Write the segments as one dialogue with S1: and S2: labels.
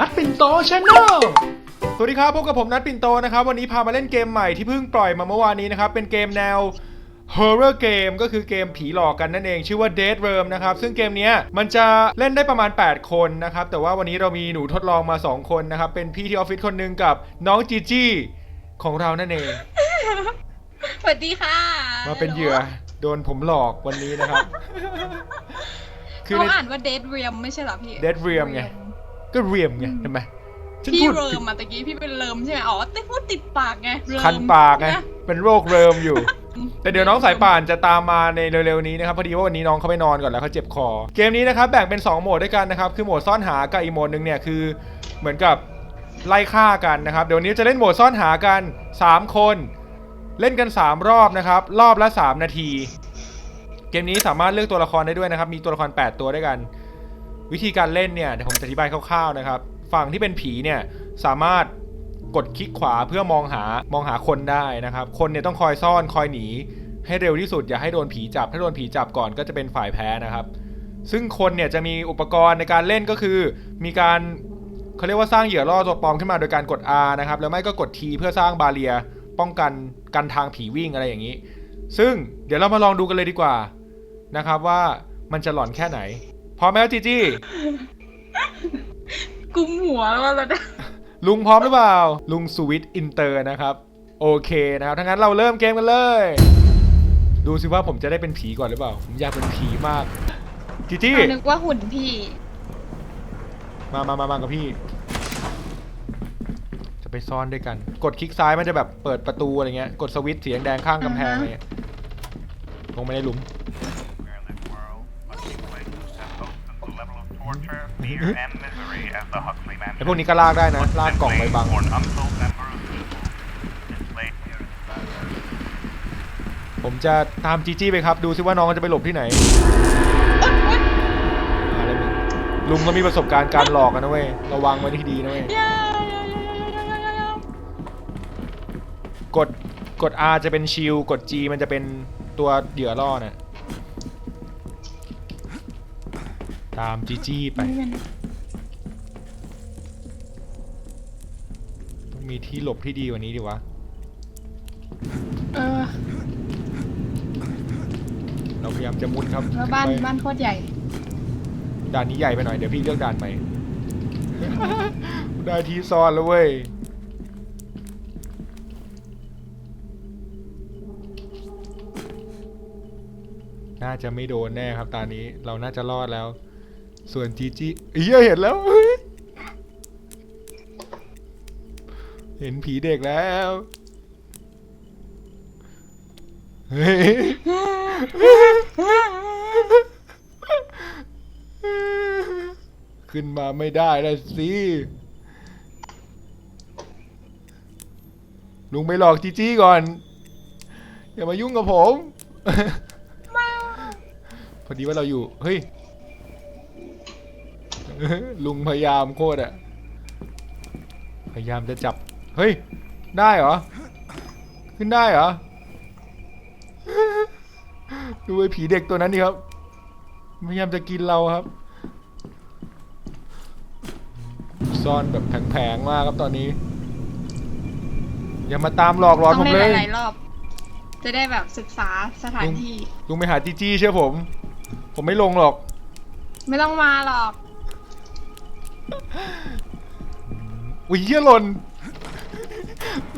S1: นัดปิ่นโตชาแนลสวัสดีครับพบกับผมนัดปิ่นโตนะครับ วันนี้พามาเล่นเกมใหม่ที่เพิ่งปล่อยมาเมื่อวานนี้นะครับ เป็นเกมแนว Horror Game ก็คือเกมผีหลอกกันนั่นเองชื่อว่า Dead Worm นะครับ ซึ่งเกมเนี้ยมันจะเล่นได้ประมาณ 8 คนนะครับ แต่ว่าวันนี้เรามีหนูทดลองมา 2 คนนะครับ เป็นพี่ที่ออฟฟิศคนหนึ่งกับน้องจีจี้ของเรานั่นเอง
S2: สวัสดีค่ะ
S1: มาเป็นเหยื่อโดนผมหลอกวันนี้นะครับ คือ
S2: เขา
S1: ใน
S2: อ่านว่าเดดเรียมไม่ใช่เหรอพี่
S1: Dead Realm ไง ก็เรียมไงเห็นไหมฉัน
S2: พี่
S1: พูด
S2: เริ
S1: ผิด
S2: มมาตะกี้พี่เป็นเริมใช่ไหมอ๋อแต่พูดติดปากไงเริม
S1: คันปากไง
S2: นะ
S1: เป็นโรคเริมอยู่ แต่เดี๋ยวน้องสายป่านจะตามมาในเร็วๆนี้นะครับพอดีว่าวันนี้น้องเขาไปนอนก่อนแล้วเขาเจ็บคอ เกมนี้นะครับแบ่งเป็น 2 โหมดด้วยกันนะครับคือโหมดซ่อนหากับอีกโหมดหนึ่งเนี่ยคือเหมือนกับไล่ฆ่ากันนะครับเดี๋ยววนนี้จะเล่นโหมดซ่อนหากัน 3 คน เล่นกัน 3 รอบนะครับรอบละ 3 นาที เกมนี้สามารถเลือกตัวละครได้ด้วยนะครับมีตัวละคร 8 ตัวด้วยกัน วิธีการเล่นเนี่ยเดี๋ยวผมจะอธิบายคร่าวๆนะครับ ฝั่งที่เป็นผีเนี่ยสามารถกดคลิกขวาเพื่อมองหามองหาคนได้นะครับ คนเนี่ยต้องคอยซ่อนคอยหนี ให้เร็วที่สุดอย่าให้โดนผีจับ ถ้าโดนผีจับก่อนก็จะเป็นฝ่ายแพ้นะครับ ซึ่งคนเนี่ยจะมีอุปกรณ์ในการเล่นก็คือ มีการเขาเรียกว่าสร้างเหยื่อล่อตัวปลอมขึ้นมาโดยการกด R นะครับแล้วไม่ก็กด T เพื่อสร้างบาเรียป้องกันกันทางผีวิ่งอะไรอย่างนี้ ซึ่งเดี๋ยวเรามาลองดูกันเลยดีกว่านะครับว่ามันจะหลอนแค่ไหน พร้อมไหมครับจีจี้
S2: กุมหัวแล้วแล้วนะ
S1: ลุงพร้อมหรือเปล่า ลุงสวิตอินเตอร์นะครับ โอเคนะครับทั้างนั้นเราเริ่มเกมกันเลย ดูสิว่าผมจะได้เป็นผีก่อนหรือเปล่า ผมอยากเป็นผีมากจีจี้
S2: เรานึกว่าหุ่นพี่
S1: มามามามากับพี่ จะไปซ่อนด้วยกัน กดคลิกซ้ายมันจะแบบเปิดประตูอะไรเงี้ย กดสวิตช์สีแดงๆข้างกำแพงอะไรเงี้ยลงไปในหลุม ไอพวก
S3: Mansion.
S1: นี้ก็ลากได้นะ ลากกล่องไป
S3: Simply
S1: บัง
S3: for an untold number of people. Enslaved here in the
S1: ผมจะตามจีจี้ไปครับ ดูซิว่าน้องจะไปหลบที่ไหนอะไรมึงลุงก็มีประสบการณ์การหลอกกันนะเว้ย ระวังไว้ที่ดีนะเว้ย
S2: ยายายายายาก
S1: ด กด R จะเป็นชิล กด G มันจะเป็นตัวเหยื่อล่อน่ะ ตามจีจี้ไป ต้องมีที่หลบที่ดีกว่านี้ดิวะ
S2: เออ
S1: เราพยายามจะมุดครับ
S2: แล้วบ้าน
S1: ขึ้ไป
S2: บ้านโคตรใหญ่
S1: ด่านนี้ใหญ่ไปหน่อย เดี๋ยวพี่เลือกด่านใหม่ ได้ที่ซ่อนแล้วเว้ย น่าจะไม่โดนแน่ครับตอนนี้ เราน่าจะรอดแล้ว ส่วนจีจีเอียเห็นแล้ว เห็นผีเด็กแล้วเฮ้ยขึ้นมาไม่ได้แล้วสิลุงไปหลอกจีจี้ก่อน อย่ามายุ่งกับผม พอดีว่าเราอยู่ เฮ้ย ลุงพยายามโคตรอะพยายามจะจับ เฮ้ย ได้เหรอ ขึ้นได้เหรอ ดูไอ้ผีเด็กตัวนั้นดิครับ พยายามจะกินเราครับ ซ่อนแบบแผงๆมากครับตอนนี้ อย่ามาตามหลอกหลอน
S2: ต้
S1: ผ
S2: อง
S1: ม
S2: เล่น
S1: เลย
S2: หลายๆรอบ จะได้แบบศึกษาสถานที่
S1: ลุงไปหาจีจี้เชื่อผม ผมไม่ลงหรอก
S2: ไม่ต้องมาหรอก
S1: อุ้ยเยหล่น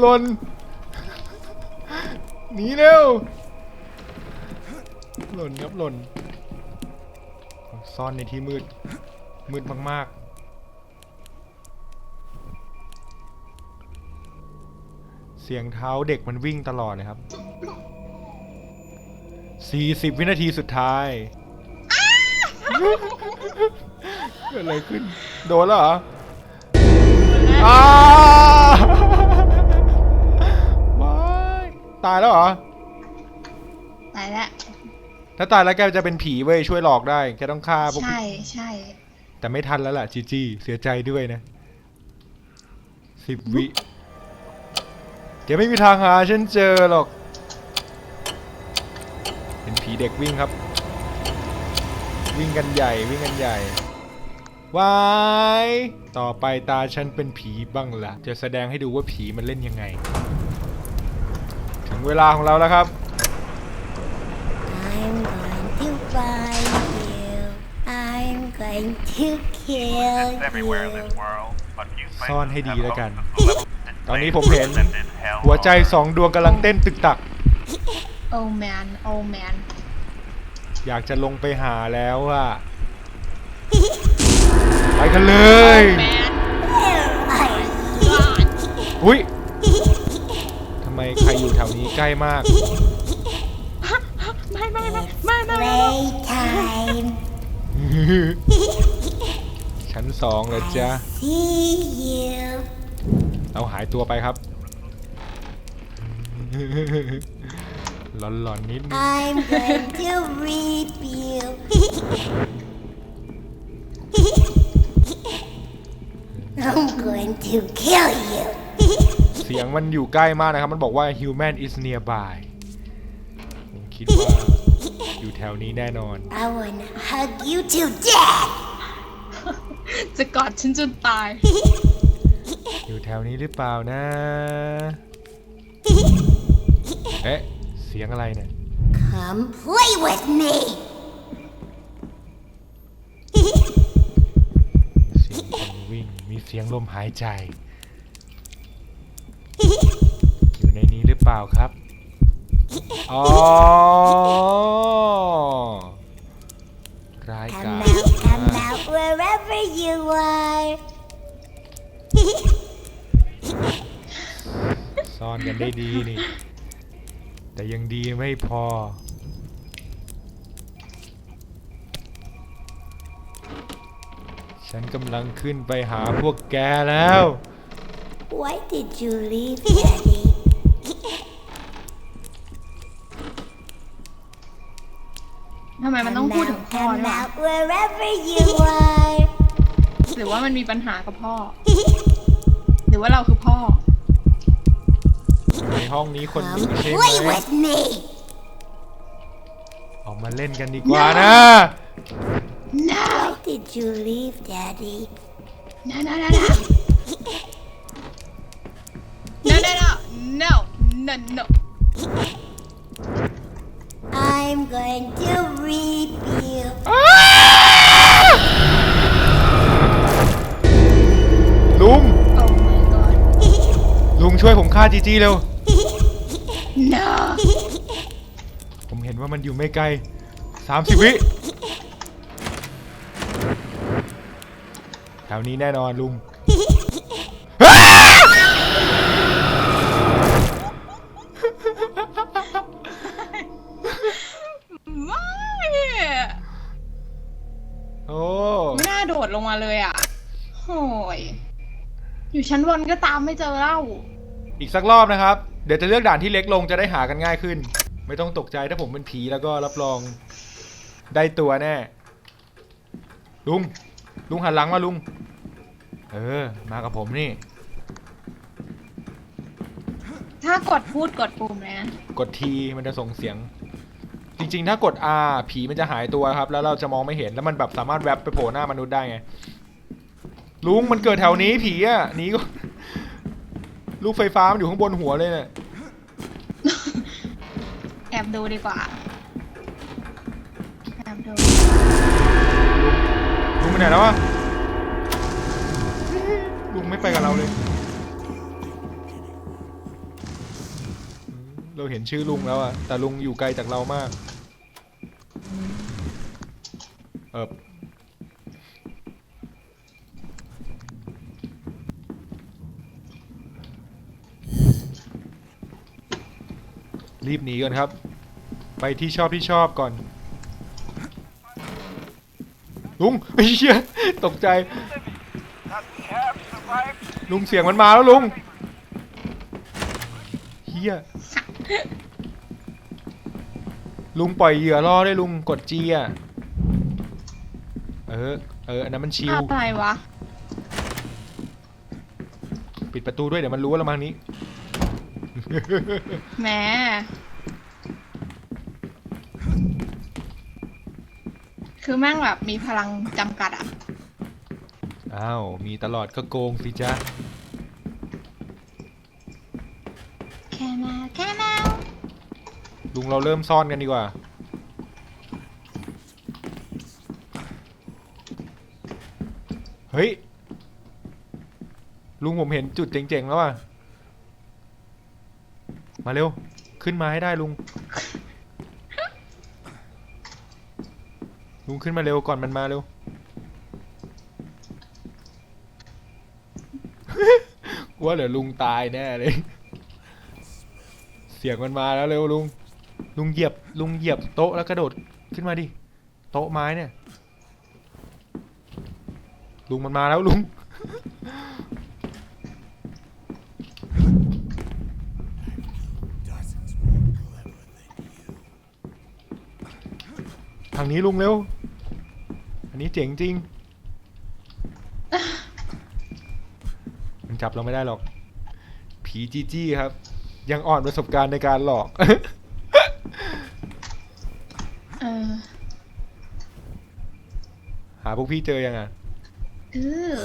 S1: หล่นหนีเร็วหล่นครับหล่นซ่อนในที่มืด มืดมาก ๆ เสียงเท้าเด็กมันวิ่งตลอดเลยครับ 40 วินาทีสุดท้าย เกิดอะไรขึ้น โดนแล้วเหรออ้าว้ายตายแล้วเหรอ
S2: ตายแล้ว
S1: ถ้าตายแล้วแกจะเป็นผีเว้ยช่วยหลอกได้ แกต้องฆ่าพวก
S2: ใช่ใช่
S1: แต่ไม่ทันแล้วล่ะจีจี้เสียใจด้วยนะสิบวิแกไม่มีทางหาฉันเจอหรอก เห็นผีเด็กวิ่งครับ วิ่งกันใหญ่วิ่งกันใหญ่ วายต่อไปตาฉันเป็นผีบ้างละจะแสดงให้ดูว่าผีมันเล่นยังไง ถึงเวลาของเราแล้วครับ
S4: I'm going to find you. I'm going to kill
S3: It's everywhere in
S4: you.
S3: this world, but few
S1: ซ่อน
S3: places
S1: ให้ดี
S3: have
S1: แล้วกัน
S3: hosted the level of
S1: ตอนนี้
S3: display
S1: ผมเห็น
S3: that did hell
S1: หัวใจ
S3: on
S1: สองดวงกำลังเต้นตึกตัก
S2: โอ้แมนโอ้แมน
S1: อยากจะลงไปหาแล้วอะไป กันเลยอุ้ยทำไมใครอยู่แถวนี้ใกล้มาก
S2: ไม่ไม่ไม่ไม่ไม่ไม่
S1: ชั้นสองเลยจ้ะเราหายตัวไปครับหลอนๆนิดนึง
S4: to kill you.
S1: เสียงมันอยู่ใกล้มากนะครับ มันบอกว่า human is nearby ผมคิดว่า อยู่แถวนี้แน่นอน
S4: I wanna hug you to death.
S2: จะกอดฉันจนตาย
S1: อยู่แถวนี้หรือเปล่านะ เอ๊ะ เสียงอะไรเนี่ย
S4: Come play with me.
S1: เสียงคนวิ่ง มี เสียงลมหายใจ อยู่ในนี้หรือเปล่าครับอ๋อร้ายกา
S4: Come
S1: จ
S4: out, come
S1: มาก
S4: out wherever you are.
S1: ซ่อนกันได้ดีนี่ แต่ยังดีไม่พอ ฉันกำลังขึ้นไปหาพวกแกแล้ว
S4: Why did you leave, Daddy?
S2: ทำไมมันต้อง
S4: Come
S2: พูดถึง
S4: out,
S2: พ่อ
S4: come
S2: ด้วย
S4: out wherever you are.
S2: หรือว่ามันมีปัญหากับพ่อ หรือว่าเราคือพ่อ
S1: ในห้องนี้คนห
S4: Come
S1: นึ่งใช่ไห
S4: play
S1: ม
S4: with me.
S1: ออกมาเล่นกันดีกว่านะ
S2: no
S4: Why did you leave, Daddy?
S2: No, no, no, no. no, no, no. No, no, no.
S4: I'm going to reap you. Ah!
S1: ลุง
S2: Oh my god.
S1: ลุงช่วยผมฆ่าจีจี้เร็ว
S2: No.
S1: ผมเห็นว่ามันอยู่ไม่ไกลสามสิบวิ แถวนี้แน่นอนลุง
S2: ไม่
S1: โอ้
S2: ไม่น่าโดดลงมาเลยอะโหยอยู่ชั้นบนก็ตามไม่เจอเล่า
S1: อีกสักรอบนะครับ เดี๋ยวจะเลือกด่านที่เล็กลงจะได้หากันง่ายขึ้น ไม่ต้องตกใจถ้าผมเป็นผีแล้วก็รับรองได้ตัวแน่ ลุง ลุงหันหลังมาลุง เออ มากับผมนี่
S2: ถ้ากดพูดกดปุ่มเลยนะ
S1: กดทีมันจะส่งเสียง จริง ๆ ถ้ากด R ผีมันจะหายตัวครับ แล้วเราจะมองไม่เห็นแล้วมันแบบสามารถแวบไปโผล่หน้ามนุษย์ได้ไง ลุงมันเกิดแถวนี้ผีอะหนีก็ลูกไฟฟ้ามันอยู่ข้างบนหัวเลยเนี่ย
S2: แอบดูดีกว่า แอบดู
S1: ลุงไปไหนแล้ววะ ลุงไม่ไปกับเราเลย เราเห็นชื่อลุงแล้วอะแต่ลุงอยู่ไกลจากเรามาก เออรีบหนีก่อนครับ ไปที่ชอบที่ชอบก่อน ลุงไอ้เหี้ยตกใจ ลุงเสียงมันมาแล้วลุงเฮียลุงปล่อยเหยื่อล่อได้วยลุงกดจีอะเออ เออ อันนั้นมันชิว
S2: อะไรวะ
S1: ปิดประตูด้วยเดี๋ยวมันรู้ว่าเรามาทางนี้
S2: แหม คือแม่งแบบมีพลังจำกัดอะ
S1: อ้าว มีตลอดก็โกงสิจ๊ะ
S2: แค่มาแค่มา
S1: ลุงเราเริ่มซ่อนกันดีกว่า เฮ้ย ลุงผมเห็นจุดเจ๋งๆแล้วอะ มาเร็ว ขึ้นมาให้ได้ลุง ลุงขึ้นมาเร็วก่อนมันมาเร็ว ว่าเดี๋ยวลุงตายแน่เลย เสียงมันมาแล้วเร็วลุง ลุงเหยียบ ลุงเหยียบโต๊ะแล้วกระโดดขึ้นมาดิ โต๊ะไม้เนี่ย ลุงมันมาแล้วลุง ทางนี้ลุงเร็ว อันนี้เจ๋งจริง มัน จับเราไม่ได้หรอก ผีจีจี้ครับ ยังอ่อนประสบการณ์ในการหลอก
S2: เออ
S1: หาพวกพี่เจอยังอะ
S2: เออ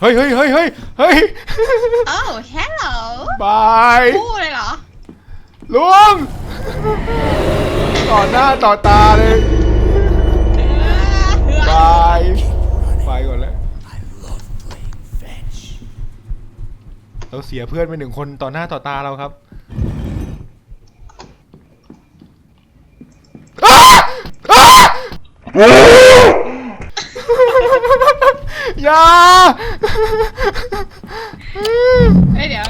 S1: เฮ้ยเฮ้ยเฮ้ยเฮ้ยเฮ้ย
S2: โอ้เฮลโหล
S1: บาย
S2: พูดเลยเหรอ
S1: ลุงต่อหน้าต่อตาเลยบายไปก่อนแล้ว เราเสียเพื่อนไปหนึ่งคนต่อหน้าต่อตาเราครับอ้าอ้าอย่า
S2: เฮ้ยเดี๋ยว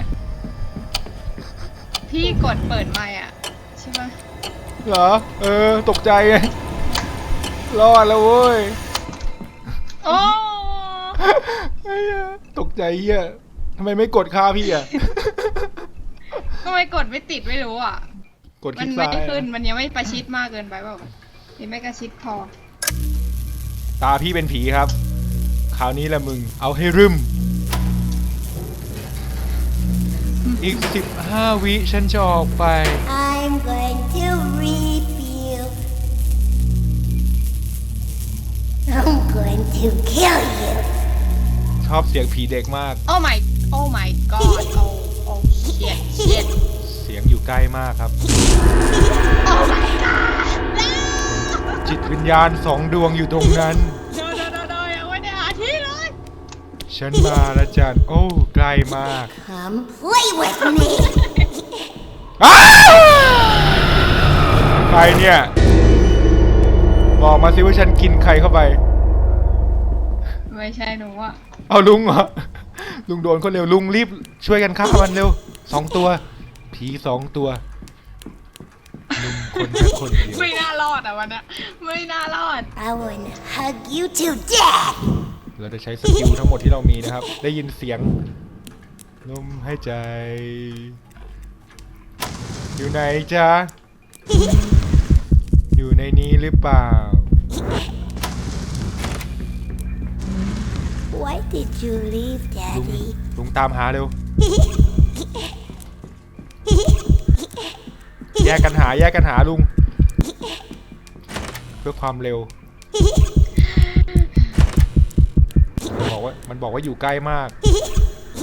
S2: พี่กดเปิดไมค์อะ ใช่ปะ
S1: เหรอ เออ ตกใจไงรอดแล้วเว้ย
S2: โอ้
S1: ไอ้เหี้ยตกใจเฮีย ทำไมไม่กดค่าพี่อะ
S2: ทำไมกดไม่ติดไม่รู้อะ
S1: กดค
S2: มั
S1: ลิ
S2: น
S1: ก
S2: ไม่
S1: ซ้าย
S2: ได้ขึ้น
S1: อะ
S2: มันยังไม่ประชิดมากเกินไปเปล่ายังไม่กระชิดพอ
S1: ตาพี่เป็นผีครับ คราวนี้แหละมึง เอาให้รึม อีกสิบห้าวิฉันจะออกไป
S4: I'm going to reap you. I'm going to kill you.
S1: ชอบเสียงผีเด็กมาก
S2: โอ้ my โอ้ my god โอ้โอ้ shit shit
S1: เสียงอยู่ใกล้มากครับ
S2: โอ้ my god
S1: จิตวิญญาณสองดวงอยู่ตรงนั้น
S2: โดนโดนโดนโดนยังไม่ได้หาที่เลย
S1: ฉันมาแล้วจันโอ้ใกล้มาก
S4: Come play with me.
S1: อ้าวใครเนี่ย บอกมาสิว่าฉันกินใครเข้าไป
S2: ไม่ใช่หนูอะ
S1: เอาลุงเหรอ ลุงโดนคนเร็วลุงรีบช่วยกันฆ่ามันเร็วสองตัว ผีสองตัวลุงคนแค่คนเดียว
S2: ไม่น่ารอดอะวันน่ะไม่น่ารอด
S4: I wanna hug you to death.
S1: เราจะใช้สกิลทั้งหมดที่เรามีนะครับ ได้ยินเสียงลมหายใจ อยู่ไหนจ๊ะอยู่ในนี้หรือเปล่า
S4: Why did you leave,
S1: ลุง
S4: Daddy?
S1: ลุงตามหาเร็ว แยกกันหาแยกกันหาลุง เพื่อความเร็ว มันบอกว่ามันบอกว่าอยู่ใกล้มาก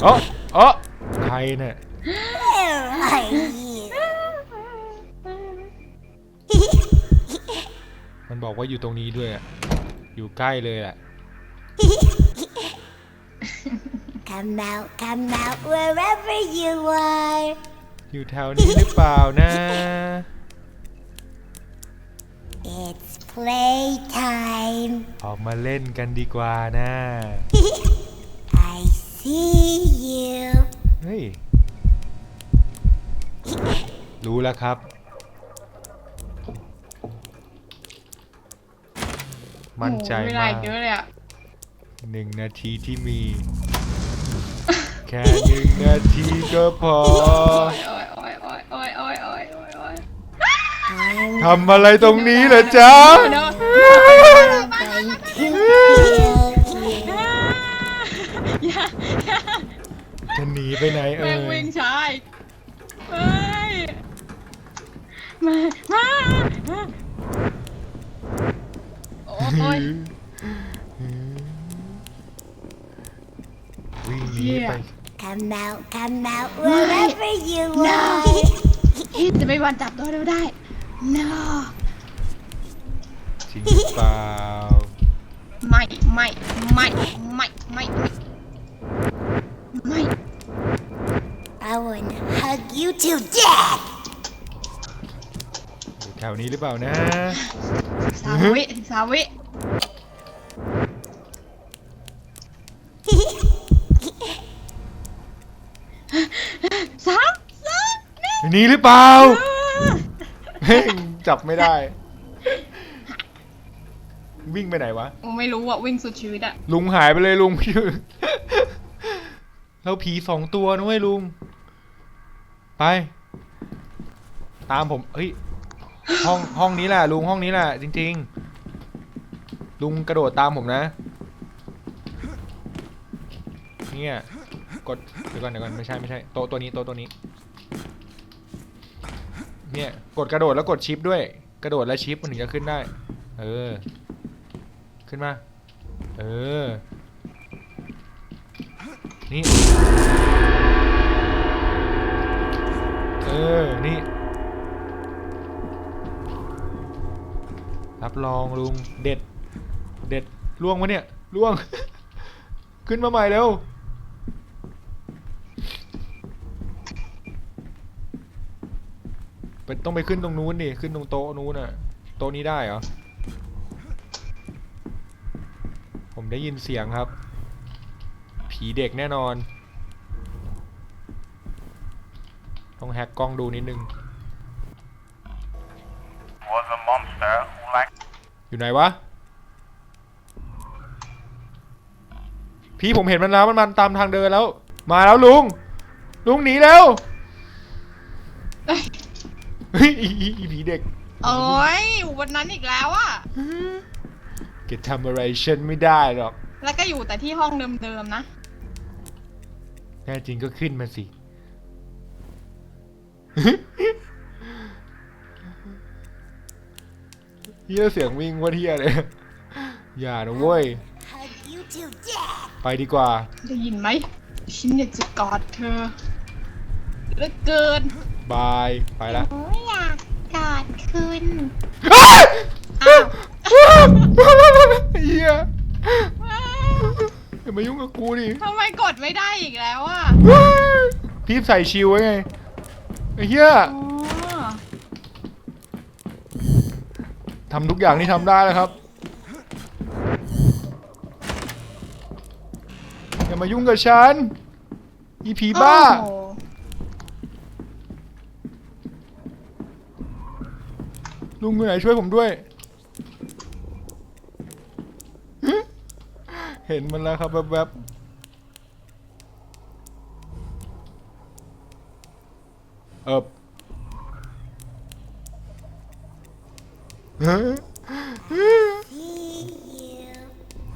S1: เออเออใครเนี่ย
S4: Where are you?
S1: มันบอกว่าอยู่ตรงนี้ด้วยอะอยู่ใกล้เลยอะ
S4: Come out, come out, wherever you are.
S1: อยู่แถวนี้หรือเปล่านะ
S4: It's playtime.
S1: ออกมาเล่นกันดีกว่านะ
S4: I see you.
S1: เฮ้ย รู้แล้วครับ มั่นใจ
S2: โอ้โหเวลามา
S1: ก
S2: อีกเยอะเลยอะ
S1: หนึ่งนาทีที่มี แค่หนึ่งนาทีก็พอ ทำอะไรตรงนี้เหรอจ๊ะ จะหนีไปไหนเอ่
S2: แมง
S1: ย
S2: วิ่งชาอีกเฮ้ยมามาโอ้ย
S1: นี
S2: เหี้ย
S1: ไป
S4: Come out, come out, wherever you
S2: No.
S4: are.
S2: พี่จะไม่วันจับตัวเราได้ no
S1: จริงหรือเปล่า
S2: ไม่ไม่ไม่ไม่ไม่ไม่
S4: I wanna hug you to death.
S1: อยู่แถวนี้หรือเปล่านะ
S2: สาวิสาวิ หนึ่ง
S1: หนีหรือเปล่าเฮ้ยจับไม่ได้ วิ่งไปไหนวะ
S2: โอ้ไม่รู้อะวิ่งสุดชีวิตอะ
S1: ลุงหายไปเลยลุงชื่อเราผีสองตัวนะเว้ยลุง ไป ตามผม เฮ้ย ห้องห้องนี้แหละลุงห้องนี้แหละจริง ๆ ลุงกระโดดตามผมนะ เนี่ย กดเดี๋ยวก่อนเดี๋ยวก่อนไม่ใช่ไม่ใช่โต๊ะตัวนี้โต๊ะตัวนี้ เนี่ย กดกระโดดแล้วกดชิปด้วย กระโดดแล้วชิปมันถึงจะขึ้นได้ เออ ขึ้นมา เออ นี่ เออ นี่ รับรองลุง เด็ด เด็ดล่วงวะเนี่ยล่วง ขึ้นมาใหม่เร็ว ไป ต้องไปขึ้นตรงนู้นดิ ขึ้นตรงโต๊ะนู้นน่ะโต๊ะนี้ได้เหรอ ผมได้ยินเสียงครับ ผีเด็กแน่นอน ต้องแฮกกล้องดูนิดนึง
S3: Was a monster who lacked
S1: อยู่ไหนวะ พี่ผมเห็นมันแล้วมันมันตามทางเดินแล้ว มาแล้วลุง ลุงหนีแล้ว
S2: เอ้ย
S1: เฮ้ยอีอีอีผีเด็ก
S2: โอ้ยอยู่วันนั้นอีกแล้วอะ
S1: เกดทำอะไรฉันไม่ได้หรอก
S2: แล้วก็อยู่แต่ที่ห้องเดิมๆนะ
S1: แน่จริงก็ขึ้นมาสิ เฮียเสียงวิ่งว่าเฮียเลยอย่านะเว้ย
S4: Hug you to death.
S1: ไปดีกว่า
S2: ได้ยินไหมฉันอยากจะกอดเธอเหลือเกิน
S1: บาย ไปละ
S4: หนูอยา กกอดคุณ
S2: อ้าว
S1: เฮียอย่ามายุ่งกับกูดิ
S2: ทำไมกดไม่ได้อีกแล้วอะ
S1: พี่ใส่ชิวไว้ไงไอ้เฮีย
S2: อ๋อ
S1: ทำทุกอย่างที่ทำได้แล้วครับอย่ามายุ่งกับฉันอีผีบ้า
S2: โอ้โห
S1: ลุงอยู่ไหนช่วยผมด้วย เห็นมันแล้วครับแวบๆเอบ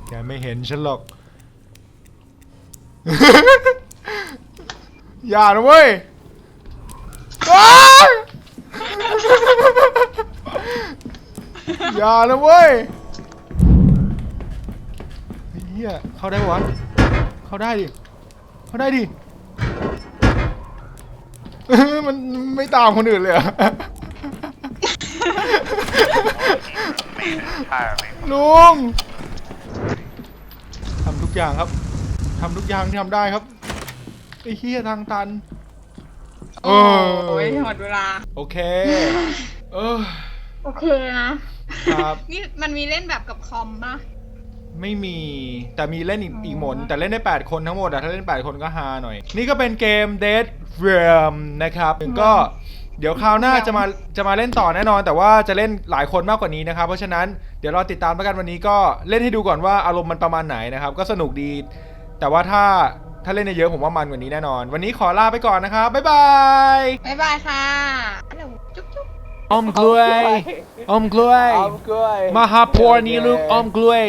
S1: แกไม่เห็นฉันหรอก อย่านะเว้ย อ้ายอย่านะเว้ยไอ้เฮียเข้าได้ปะวะเข้าได้ดิเข้าได้ดิมันไม่ตามคนอื่นเลยเหรอะ
S3: made entirely
S1: ลุงทำทุกอย่างครับทำทุกอย่างที่ทำได้ครับไอ้เฮียทางตัน
S2: โอ้ยหมดเวลา
S1: โอเค เออ
S2: โอเคนะ
S1: ครับ
S2: นี่มันมีเล่นแบบกับคอมป่ะ
S1: ไม่มีแต่มีเล่นอีก
S2: อ๋ออี
S1: อีกโหมดแต่เล่นได้ 8 คนทั้งหมดอะถ้าเล่น 8 คนก็ฮาหน่อย นี่ก็เป็นเกม Dead Realm นะครับก็เดี๋ยวคราวหน้าจะมาจะมาเล่นต่อแน่นอน แต่ว่าจะเล่นหลายคนมากกว่านี้นะครับ เพราะฉะนั้นเดี๋ยวรอติดตามแล้วกันวันนี้ก็เล่นให้ดูก่อนว่าอารมณ์มันประมาณไหนนะครับ ก็สนุกดี แต่ว่าถ้าถ้าเล่นเยอะๆผมว่ามันกว่านี้แน่นอน วันนี้ขอลาไปก่อนนะครับบ๊ายบาย
S2: บ๊ายบายค่ะฮัลโหลจุ๊บจุ๊บ
S1: อมกล้วย อมกล้วย
S5: อมกล้วย
S1: มาหาพัวนี้ลูกอมกล้วย